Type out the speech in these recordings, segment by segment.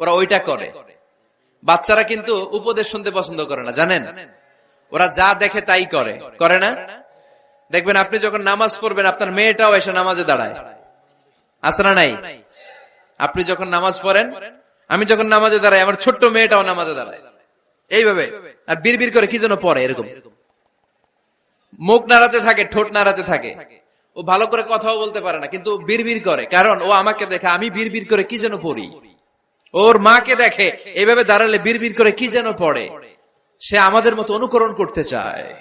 ওরা ওইটা করে। বাচ্চারা কিন্তু উপদেশ শুনতে পছন্দ করে না, জানেন? ওরা যা দেখে তাই করে। করে না? দেখবেন আপনি যখন নামাজ পড়বেন, আপনার মেয়েটাও এসে নামাজে দাঁড়ায়। আছে না নাই? আপনি যখন নামাজ পড়েন, আমি যখন নামাজে দাঁড়াই, আমার ছোট্ট মেয়েটাও নামাজে দাঁড়ায়। এইভাবে। আর বীর করে কি যেন পড়ে এরকম। মুখ নাড়াতে থাকে, ঠোঁট নাড়াতে থাকে। ও ভালো করে কথাও বলতে পারে না, কিন্তু বীর করে। কারণ ও আমাকে দেখে, আমি বীর করে কি যেন পড়ি? ওর মাকে দেখে এইভাবে দাঁড়ালে বীর করে কি যেন পড়ে। সে আমাদের মতো অনুকরণ করতে চায়।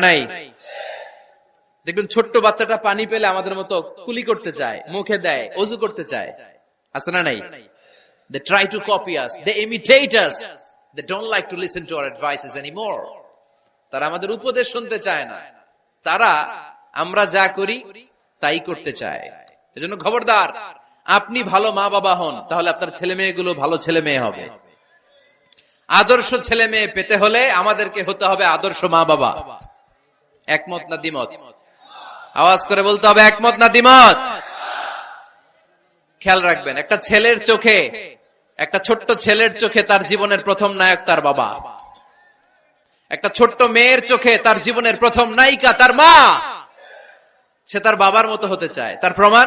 নাই? দেখবেন ছোট্ট বাচ্চাটা পানি পেলে আমাদের মতো কুলি করতে চায়, মুখে দেয়, অজু করতে চায়। নাই. তারা আমাদের উপদেশ শুনতে চায় না। তারা আমরা যা করি, তাই করতে চায়। এজন্য খবরদার আপনি ভালো মা বাবা হন, তাহলে আপনার ছেলে মেয়েগুলো ভালো ছেলে মেয়ে হবে। আদর্শ ছেলে মেয়ে পেতে হলে আমাদেরকে হতে হবে আদর্শ মা বাবা একমত না দ্বিমত? আওয়াজ করে বলতে হবে একমত না দ্বিমত? খেয়াল রাখবেন, একটা ছেলের চোখে, একটা ছোট্ট ছেলের চোখে তার জীবনের প্রথম নায়ক তার বাবা। একটা ছোট্ট মেয়ের চোখে তার জীবনের প্রথম নায়িকা তার মা। সে তার বাবার মতো হতে চায়। তার প্রমাণ?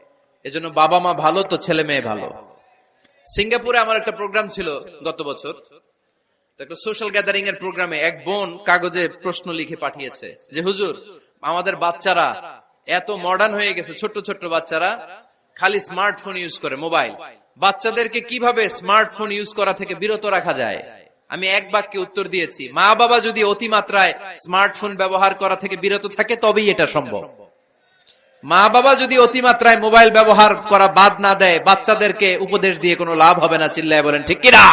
এজন্য বাবা মা ভালো তো ছেলে মেয়ে ভালো। সিঙ্গাপুরে আমার একটা প্রোগ্রাম ছিল গত বছর। একটা সোশ্যাল গ্যাদারিং এর প্রোগ্রামে এক বোন কাগজে প্রশ্ন লিখে পাঠিয়েছে যে, হুজুর, আমাদের বাচ্চারা এত মডার্ন হয়ে গেছে, ছোট্ট ছোট্ট বাচ্চারা, খালি স্মার্টফোন ইউজ করে মোবাইল বাচ্চাদেরকে কীভাবে স্মার্টফোন ইউজ করা থেকে বিরত রাখা যায়? আমি এক বাক্যে উত্তর দিয়েছি মা বাবা যদি অতিমাত্রায় স্মার্টফোন ব্যবহার করা থেকে বিরত থাকে, তবেই এটা সম্ভব। মা বাবা যদি অতিমাত্রায় মোবাইল ব্যবহার করা বাদ না দেয়, বাচ্চাদেরকে উপদেশ দিয়ে কোনো লাভ হবে না, চিল্লায় বলেন, ঠিক কিনা?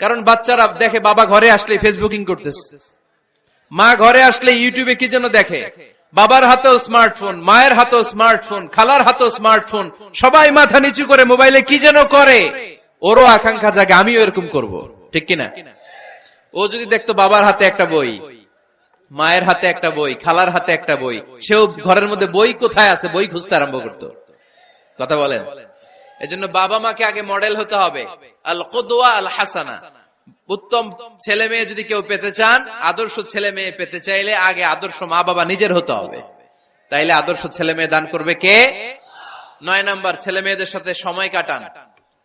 কারণ বাচ্চারা দেখে বাবা ঘরে আসলে ফেসবুকিং করতেছে। মা ঘরে আসলে ইউটিউবে কি যেন দেখে? বাবার হাতেও স্মার্টফোন, মায়ের হাতেও স্মার্টফোন, খালার হাতেও স্মার্টফোন, সবাই মাথা নিচু করে মোবাইলে কি যেন করে? ওরও আকাঙ্ক্ষা জাগে, আমিও এরকম করব। ঠিক কিনা? ও যদি দেখতো বাবার হাতে একটা বই মায়ের হাতে একটা বই, খালার হাতে একটা বই। সেও ঘরের মধ্যে বই কোথায় আছে? বই খুঁজতে আরম্ভ করতো। কথা বলেন। এজন্য বাবা মাকে আগে মডেল হতে হবে। আল কদোয়া আল হাসানা উত্তম ছেলে মেয়ে যদি কেউ পেতে চান, আদর্শ ছেলে মেয়ে পেতে চাইলে আগে আদর্শ মা বাবা নিজের হতে হবে। তাইলে আদর্শ ছেলে মেয়ে দান করবে কে? নয় নাম্বার, ছেলে মেয়েদের সাথে সময় কাটান।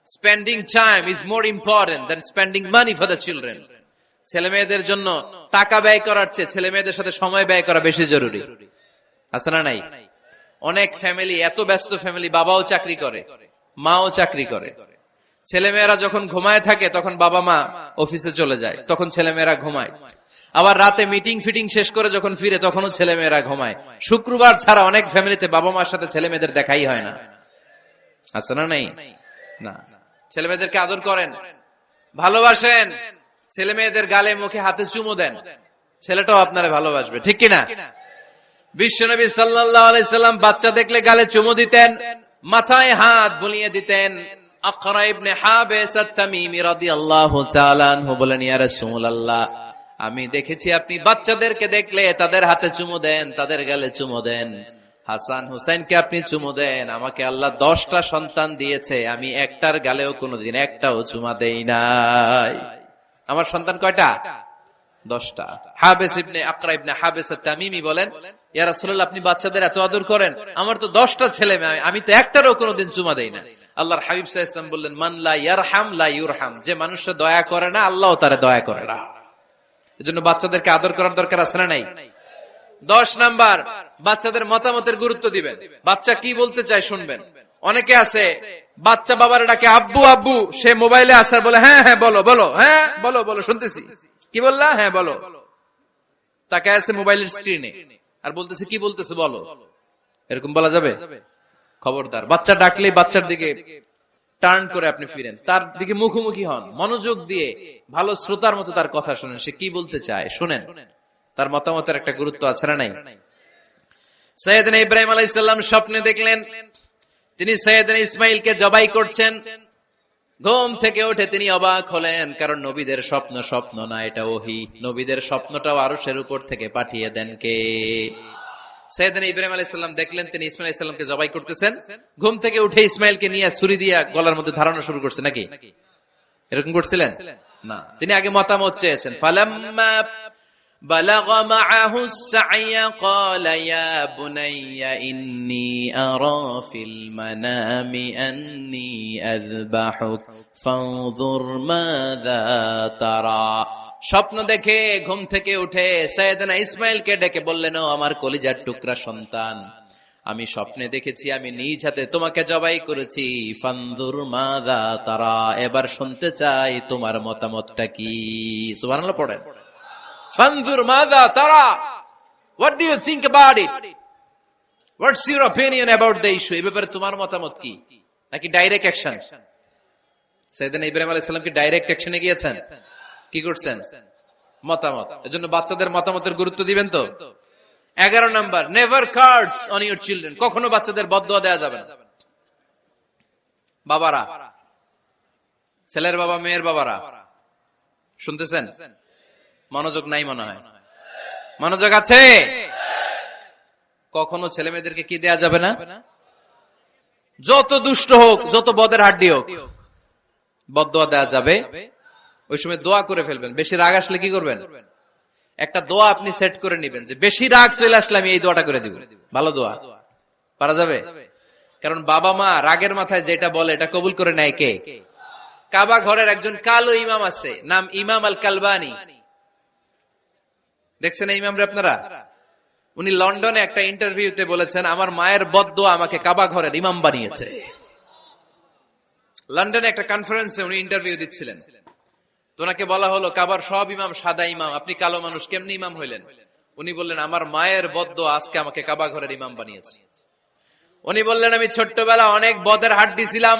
Spending time is more important than spending money for the children ছেলে মেয়েদের জন্য টাকা ব্যয় করার চেয়ে ছেলে মেয়েদের সাথে সময় ব্যয় করা বেশি জরুরি। আছে না নাই? অনেক ফ্যামিলি এত ব্যস্ত ফ্যামিলি বাবাও চাকরি করে, মাও চাকরি করে। ছেলেমেয়েরা যখন ঘুমায় থাকে, তখন বাবা মা অফিসে চলে যায়, তখন ছেলেমেয়েরা ঘুমায়। আবার রাতে মিটিং ফিটিং শেষ করে যখন ফিরে, তখনও ছেলেমেয়েরা ঘুমায়। শুক্রবার ছাড়া অনেক ফ্যামিলিতে বাবা মার সাথে ছেলে মেয়েদের দেখাই হয় না। আছে না নাই? না। ছেলে মেয়েদেরকে আদর করেন। ভালোবাসেন। ছেলে মেয়েদের গালে মুখে হাতে চুমো দেন। ছেলেটাও আপনারা ভালোবাসবে, ঠিক কিনা? বিশ্বনবী সাল্লাহ আলাইসাল্লাম বাচ্চা দেখলে গালে চুমো দিতেন, মাথায় হাত বুলিয়ে দিতেন। আমি দেখেছি আপনি বাচ্চাদেরকে দেখলে তাদের হাতে চুমু দেন, তাদের গালে চুমু দেন। হাসান হুসাইনকে আপনি চুমো দেন, আমাকে আল্লাহ দশটা সন্তান দিয়েছে, আমি একটার গালেও কোনোদিন একটাও চুমা দেই নাই। আমার সন্তান কয়টা? দশটা। হাবেস ইবনে আকরা ইবনে হাবেস তামিমি বলেন, ইয়া রাসূলুল্লাহ, আপনি বাচ্চাদের এত আদর করেন, আমার তো দশটা ছেলে মেয়ে, আমি তো একটারও কোনোদিন চুমা দেই না। আল্লাহর হাবিব আলাইহি ওয়াসাল্লাম বললেন, মান লা ইয়ারহাম, লা ইউরহাম। যে মানুষে দয়া করে না, আল্লাহও তারে দয়া করে না। এজন্য বাচ্চাদেরকে আদর করার দরকার আছে না নাই? দশ নাম্বার, বাচ্চাদের মতামতের গুরুত্ব দিবেন। বাচ্চা কি বলতে চায় শুনবেন। অনেকে আছে, বাচ্চা বাবার ডাকে, আব্বু আব্বু। সে মোবাইলে আসার বলে হ্যাঁ হ্যাঁ বলো বলো হ্যাঁ বলো বলো, শুনতেছি। কি বললা? হ্যাঁ বলো। তাকে আছে মোবাইলের স্ক্রিনে আর বলতেছে, কি বলতেছে, বলো। এরকম বলা যাবে? খবরদার। বাচ্চা ডাকলে বাচ্চার দিকে টার্ন করে আপনি ফিরেন। তার দিকে মুখোমুখি হন। মনোযোগ দিয়ে ভালো শ্রোতার মতো তার কথা শুনেন। সে কি বলতে চায়? শুনেন। তার মতামতের একটা গুরুত্ব আছে না নাই? সৈয়দিন ইব্রাহিম আলাইসাল্লাম স্বপ্নে দেখলেন তিনি সৈয়দিন ইসমাইলকে জবাই করছেন। ঘুম থেকে উঠে তিনি অবাক হলেন, কারণ নবীদের স্বপ্ন স্বপ্ন না, এটা ওহি। নবীদের স্বপ্নটাও আরশের উপর থেকে পাঠিয়ে দেন কে? সৈয়দিন ইব্রাহিম আলাইসাল্লাম দেখলেন, তিনি ইসমাইল আলাইসাল্লামকে জবাই করতেছেন। ঘুম থেকে উঠে ইসমাইলকে নিয়ে ছুরি দিয়া গলার মধ্যে ধারণা শুরু করছে, নাকি? এরকম করছিলেন? না। তিনি আগে মতামত চেয়েছেন بلغ معه السعي قال يا بني إني أرى في المنام أني أذبحك فانظر ماذا ترى স্বপ্ন দেখে ঘুম থেকে উঠে সৈয়দনা ইসমাইলকে ডেকে বললেন ও আমার কলিজার টুকরা সন্তান আমি স্বপ্নে দেখেছি আমি নিজ হাতে তোমাকে জবাই করেছি ফান্দুর মাদা তারা এবার শুনতে চাই তোমার মতামতটা কি সুবহানাল্লাহ পড়েন ফানজুর মাদা তারা what do you think about it what's your opinion about the issue এই ব্যাপারে তোমার মতামত কি? নাকি ডাইরেক্ট অ্যাকশন সেদিন ইব্রাহিম আলাইহিস সালাম কি ডাইরেক্ট অ্যাকশনে গিয়েছেন? কি করছেন? মতামত। এজন্য বাচ্চাদের মতামতের গুরুত্ব দিবেন তো? এগারো number never cards on your children কখনো বাচ্চাদের বদয়া দেওয়া যাবে না। বাবারা, ছেলের বাবা, মেয়ের বাবারা, শুনতেছেন? মনোযোগ নাই মনে হয়। মনোযোগ আছে? কখনো ছেলে মেয়েদেরকে কি দেয়া যাবে না? যত দুষ্ট হোক, যত বদের হাড্ডি হোক বদয়া দেয়া যাবে। ওই সময় দোয়া করে ফেলবেন। বেশি রাগ আসলে কি করবেন? একটা দোয়া আপনি সেট করে নেবেন যে, বেশি রাগ চলে আসলে আমি এই দোয়াটা করে দিব। ভালো দোয়া। পারা যাবে? কারণ বাবা মা রাগের মাথায় যেটা বলে, এটা কবুল করে নেয় কে? কাবা ঘরের একজন কালো ইমাম আছে, নাম ইমাম আল কালবানি দেখছেন এই ইমামরে আপনারা? উনি লন্ডনে একটা ইন্টারভিউতে বলেছেন, আমার মায়ের বদ্ধ আমাকে কাবা ঘরের ইমাম বানিয়েছে। লন্ডনে একটা কনফারেন্সে উনি ইন্টারভিউ দিচ্ছিলেন। তো ওনাকে বলা হলো, কাবার সব ইমাম সাদা ইমাম, আপনি কালো মানুষ, কেমনি ইমাম হইলেন? উনি বললেন, আমার মায়ের বদ্ধ আজকে আমাকে কাবা ঘরের ইমাম বানিয়েছে। উনি বললেন, আমি ছোট্টবেলা অনেক বদের হাট দিছিলাম।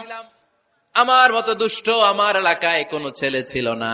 আমার মতো দুষ্ট আমার এলাকায় কোনো ছেলে ছিল না।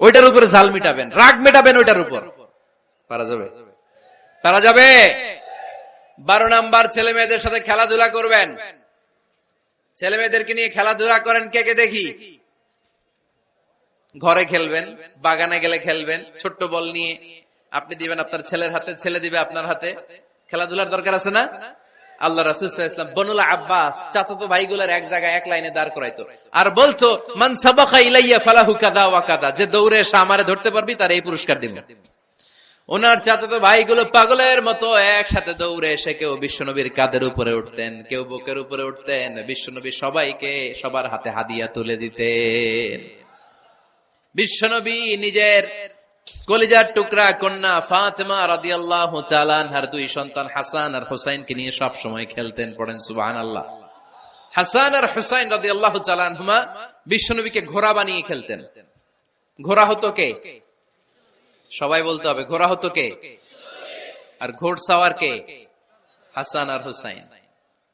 ওইটার উপরে ঝাল মিটাবেন রাগ মেটাবেন ওইটার উপর। পারা যাবে। পারা যাবে? বারো নাম্বার ছেলে মেয়েদের সাথে খেলাধুলা করবেন। ছেলে মেয়েদেরকে নিয়ে খেলাধুলা করেন কে কে দেখি? ঘরে খেলবেন বাগানে গেলে খেলবেন ছোট্ট বল নিয়ে। আপনি দিবেন আপনার ছেলের হাতে ছেলে দিবে আপনার হাতে। খেলাধুলার দরকার আছে না? আল্লাহ রাসুলাম বনুল আব্বাস চাচাতো ভাইগুলার এক জায়গায় এক লাইনে দাঁড় করাইতো। আর বলতো, মান সাবাখা ইলাইয়া ফালাহু কাদা ওয়া কাদা যে দৌড়ে এসে আমারে ধরতে পারবি, তার এই পুরস্কার দিব। ওনার চাচাতো ভাইগুলো পাগলের মতো একসাথে দৌড়ে এসে কেউ বিশ্বনবীর কাদের উপরে উঠতেন, কেউ বুকের উপরে উঠতেন। বিশ্বনবী সবাইকে সবার হাতে হাদিয়া তুলে দিতেন। বিশ্বনবী নিজের কলিজার টুকরা কন্যা ফাতেমা রাদিয়াল্লাহু তাআলা আনহার দুই সন্তান হাসান আর হুসাইনকে নিয়ে সব সময় খেলতেন, পড়েন, সুবহানাল্লাহ। হাসান আর হুসাইন রাদিয়াল্লাহু তাআলা আনহুমা বিশ্বনবীকে ঘোড়া বানিয়ে খেলতেন। ঘোড়া হতো কে? সবাই বলতে হবে, ঘোড়া হতো কে? আর ঘোড়সাওয়ার কে? হাসান আর হুসাইন।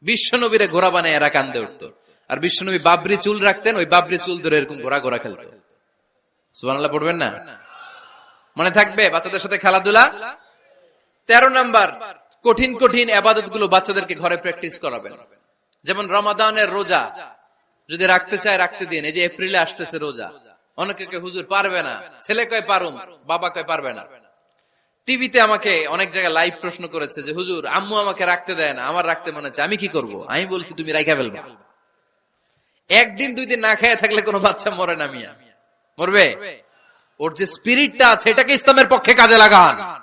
বিশ্বনবীরে ঘোড়া বানায় এরা কান্দে উঠত। আর বিশ্বনবী বাবরি চুল রাখতেন, ওই বাবরি চুল ধরে এরকম ঘোড়া ঘোড়া খেলত। সুবহানাল্লাহ, পড়বেন না? মনে থাকবে বাচ্চাদের সাথে খেলাধুলা? তেরো নাম্বার, কঠিন কঠিন আবাদতগুলো বাচ্চাদেরকে ঘরে প্র্যাকটিস করাবেন। যেমন রমাদানের রোজা, যদি রাখতে চায় রাখতে দিন, এই যে এপ্রিলে আসতেছে রোজা। অনেকে হুজুর, পারবে না। ছেলে কয়, পারুম। বাবা কয়, পারবে না। টিভিতে আমাকে অনেক জায়গায় লাইভ প্রশ্ন করেছে যে, হুজুর, আম্মু আমাকে রাখতে দেয় না, আমার রাখতে মনে হচ্ছে, আমি কি করব? আমি বলছি, তুমি রাইখা ফেলবা। একদিন, দুই দিন না খেয়ে থাকলে কোনো বাচ্চা মরে না মিয়া। মরবে? ওর যে স্পিরিটটা আছে, এটাকে ইসলামের পক্ষে কাজে লাগান।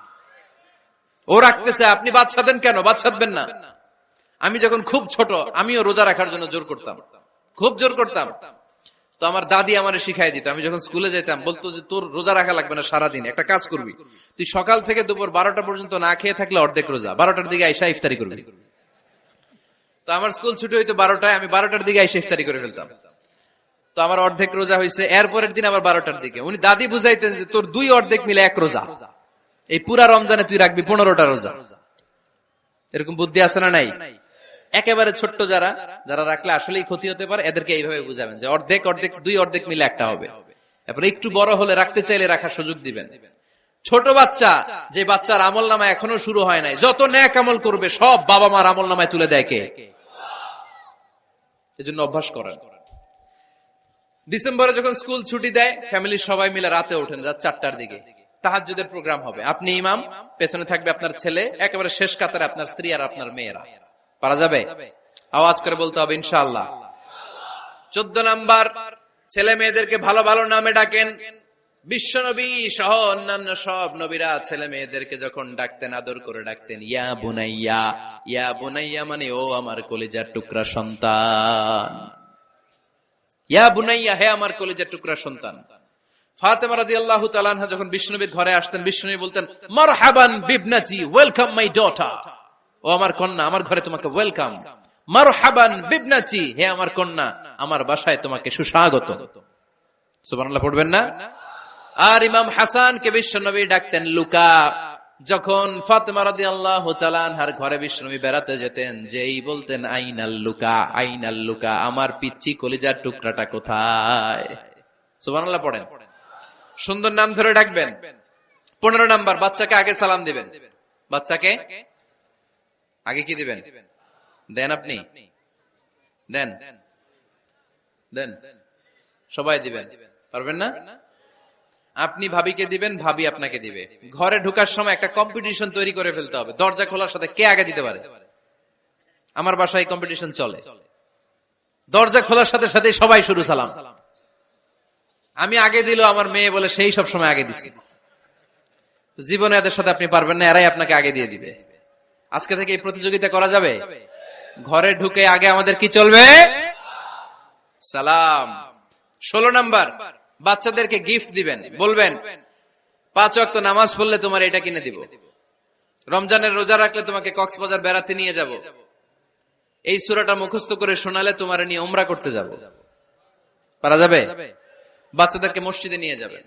ও রাখতে চায়, আপনি বাচ্চা দেন কেন? বাচ্চা দেবেন না। আমি যখন খুব ছোট, আমিও রোজা রাখার জন্য জোর করতাম। খুব জোর করতাম। তো আমার দাদি আমার শিখাই দিত। আমি যখন স্কুলে যেতাম, বলতো যে, তোর রোজা রাখা লাগবে না সারাদিন, একটা কাজ করবি। তুই সকাল থেকে দুপুর বারোটা পর্যন্ত না খেয়ে থাকলে অর্ধেক রোজা। বারোটার দিকে আইসা ইফতারি করবি। তো আমার স্কুল ছুটি হইতো বারোটায়, আমি বারোটার দিকে আইসা ইফতারি করে ফেলতাম। তো আমার অর্ধেক রোজা হয়েছে এরপরের দিন আবার বারোটার দিকে। উনি দাদি বুঝাইতেন যে তোর দুই অর্ধেক মিলে এক রোজা। এই পুরা রমজানে তুই রাখবি পনেরোটা রোজা। এরকম বুদ্ধি আছে না নাই? একেবারে ছোট্ট যারা যারা রাখলে আসলেই ক্ষতি হতে পারে, এদেরকে এইভাবে বুঝাবেন যে অর্ধেক অর্ধেক, দুই অর্ধেক মিলে একটা হবে। এরপরে একটু বড় হলে রাখতে চাইলে রাখার সুযোগ দিবেন। ছোট বাচ্চা, যে বাচ্চার আমল নামা এখনও শুরু হয় নাই, যত ন্যাক আমল করবে, সব বাবা মার আমল নামায় তুলে দেয় কে? এজন্য অভ্যাস করেন। ডিসেম্বরে যখন স্কুল ছুটি দেয় ফ্যামিলির সবাই মিলে রাতে ওঠেন, রাত চারটার দিকে। তাহাজ্জুদের প্রোগ্রাম হবে। আপনি ইমাম, পেছনে থাকবে আপনার ছেলে, একেবারে শেষ কাতারে আপনার স্ত্রী আর আপনার মেয়েরা। পারা যাবে? আওয়াজ করে বলতে হবে, ইনশাআল্লাহ। চোদ্দ নাম্বার, ছেলে মেয়েদেরকে ভালো ভালো নামে ডাকেন। বিশ্বনবী সহ অন্যান্য সব নবীরা ছেলে মেয়েদেরকে যখন ডাকতেন, আদর করে ডাকতেন, ইয়া বোনাইয়া ইয়া বোনাইয়া মানে ও আমার কলিজার টুকরা সন্তান। ইয়া বুনাইয়া, হে আমার কলিজার টুকরা সন্তান। ফাতেমা রাদিয়াল্লাহু তাআলা আনহা যখন বিষ্ণুনবীর ঘরে আসতেন বিষ্ণুনবী বলতেন, মারহাবান বিবনাতি ওয়েলকাম মাই ও আমার কন্যা, আমার ঘরে তোমাকে ওয়েলকাম। মারহাবান বিবনাতি হে আমার কন্যা, আমার বাসায় তোমাকে সুস্বাগত। সুবহানাল্লাহ, পড়বেন না? আর ইমাম হাসান কে বিশ্বনবী ডাকতেন, লুকা। যখন ফাতেমা রাদিয়াল্লাহু তাআলা আনহার ঘরে বিশ্বনবী বেড়াতে যেতেন, যেই বলতেন, আইনাল লুকা আইনাল লুকা, আমার পিচ্ছি কলিজার টুকরাটা কোথায়? সুবহানাল্লাহ পড়েন। সুন্দর নাম ধরে ডাকবেন। পনেরো নাম্বার, বাচ্চাকে আগে সালাম দিবেন। বাচ্চাকে আগে কি দিবেন? দেন আপনি। দেন। দেন। সবাই দিবেন। পারবেন না? আপনি ভাবিকে দিবেন, ভাবি আপনাকে দিবে। ঘরে ঢুকার সময় একটা কম্পিটিশন তৈরি করে ফেলতে হবে। দরজা খোলার সাথে কে আগে দিতে পারে? আমার বাসায় কম্পিটিশন চলে। দরজা খোলার সাথে সাথে সবাই শুরু, সালাম। আমি আগে দিল আমার মেয়ে বলে সেই সব সময় আগে দিছি। জীবনে এদের সাথে আপনি পারবেন না, এরাই আপনাকে আগে দিয়ে দিবে। আজকে থেকে এই প্রতিযোগিতা করা যাবে? ঘরে ঢুকে আগে আমাদের কি চলবে? সালাম। ষোলো নাম্বার। বাচ্চাদেরকে গিফট দিবেন, বলবেন, পাঁচ অক্ত নামাজ পড়লে তোমার এটা কিনে দিব। রমজানের রোজা রাখলে তোমাকে কক্সবাজার বেড়াতে নিয়ে যাব। এই সুরাটা মুখস্থ করে শোনালে তোমার নিয়ে ওমরা করতে যাব। পারা যাবে? বাচ্চাদেরকে মসজিদে নিয়ে যাবে।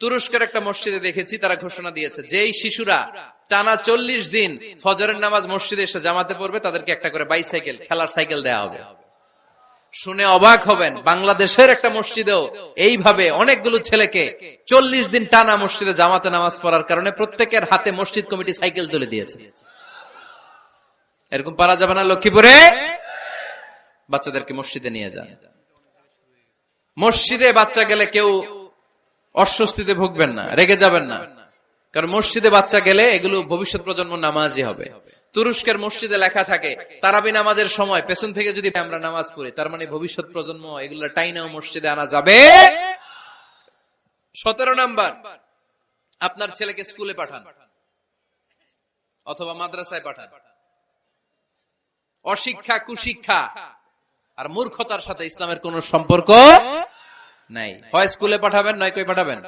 তুরস্কের একটা মসজিদে দেখেছি, তারা ঘোষণা দিয়েছে, যেই শিশুরা টানা চল্লিশ দিন ফজরের নামাজ মসজিদে এসে জামাতে পড়বে, তাদেরকে একটা করে বাইসাইকেল খেলার সাইকেল দেওয়া হবে। শুনে অবাক হবেন, বাংলাদেশের একটা মসজিদেও এইভাবে অনেকগুলো ছেলেকে চল্লিশ দিন টানা মসজিদে জামাতে নামাজ পড়ার কারণে প্রত্যেকের হাতে মসজিদ কমিটি সাইকেল তুলে দিয়েছে। এরকম পারা যাবে না লক্ষ্মীপুরে? বাচ্চাদেরকে মসজিদে নিয়ে যান। মসজিদে বাচ্চা গেলে কেউ অস্বস্তিতে ভুগবেন না, রেগে যাবেন না। কারণ মসজিদে বাচ্চা গেলে এগুলো ভবিষ্যৎ প্রজন্ম নামাজই হবে। তুরস্কের মসজিদে লেখা থাকে, তারাবি নামাজের সময় পেছন থেকে যদি আমরা নামাজ পড়ি, তার মানে ভবিষ্যৎ প্রজন্ম এগুলো টাইনাও মসজিদে আনা যাবে। সতেরো নাম্বার, আপনার ছেলেকে স্কুলে পাঠান অথবা মাদ্রাসায় পাঠান। অশিক্ষা, কুশিক্ষা আর মূর্খতার সাথে ইসলামের কোন সম্পর্ক নাই। হয় স্কুলে পাঠাবেন, নয় কই পাঠাবেন?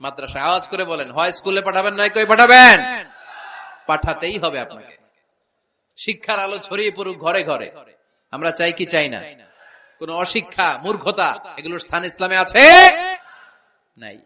মাদ্রাসায় আওয়াজ করে বলেন, হয় স্কুলে পাঠাবেন, নয় কই পাঠাবেন? পাঠাতেই হবে আপনাকে। শিক্ষার আলো ছড়িয়ে পড়ুক ঘরে ঘরে। আমরা চাই কি চাই না? কোন অশিক্ষা, মূর্খতা, এগুলোর স্থান ইসলামে আছে? নাই।